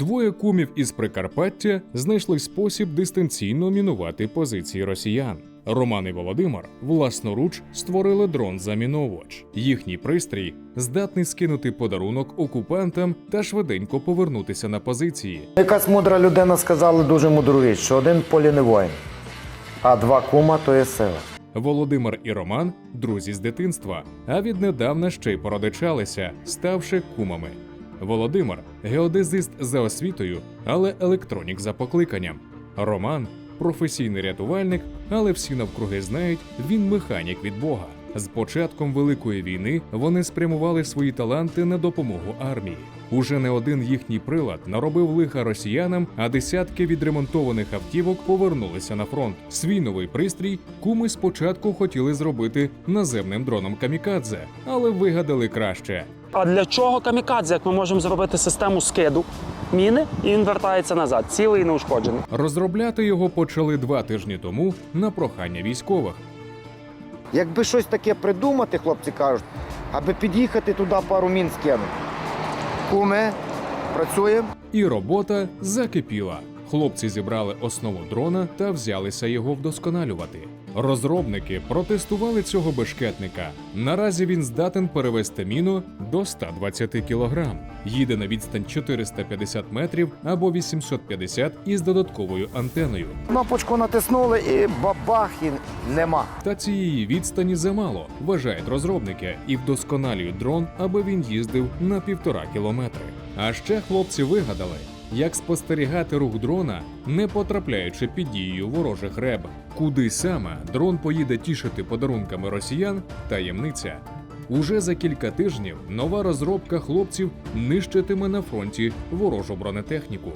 Двоє кумів із Прикарпаття знайшли спосіб дистанційно мінувати позиції росіян. Роман і Володимир власноруч створили дрон-заміновувач. Їхній пристрій здатний скинути подарунок окупантам та швиденько повернутися на позиції. Якась мудра людина сказала дуже мудру річ, що один полі не воїн, а два кума то є сила. Володимир і Роман друзі з дитинства, а віднедавна ще й породичалися, ставши кумами. Володимир геодезист за освітою, але електронік за покликанням. Роман професійний рятувальник, але всі навкруги знають, він механік від Бога. З початком Великої війни вони спрямували свої таланти на допомогу армії. Уже не один їхній прилад наробив лиха росіянам, а десятки відремонтованих автівок повернулися на фронт. Свій новий пристрій куми спочатку хотіли зробити наземним дроном камікадзе, але вигадали краще. А для чого камікадзе, як ми можемо зробити систему скиду міни, і він вертається назад, цілий і неушкоджений. Розробляти його почали два тижні тому на прохання військових. Якби щось таке придумати, хлопці кажуть, аби під'їхати туди пару мін скинути. Куми, працюємо. І робота закипіла. Хлопці зібрали основу дрона та взялися його вдосконалювати. Розробники протестували цього бешкетника. Наразі він здатен перевести міну до 120 кг. Їде на відстань 450 метрів або 850 із додатковою антеною. Кнопочку натиснули і бабах, і нема. Та цієї відстані замало, вважають розробники, і вдосконалюють дрон, аби він їздив на півтора кілометри. А ще хлопці вигадали, як спостерігати рух дрона, не потрапляючи під дією ворожих реб. Куди саме дрон поїде тішити подарунками росіян таємниця. Уже за кілька тижнів нова розробка хлопців нищитиме на фронті ворожу бронетехніку.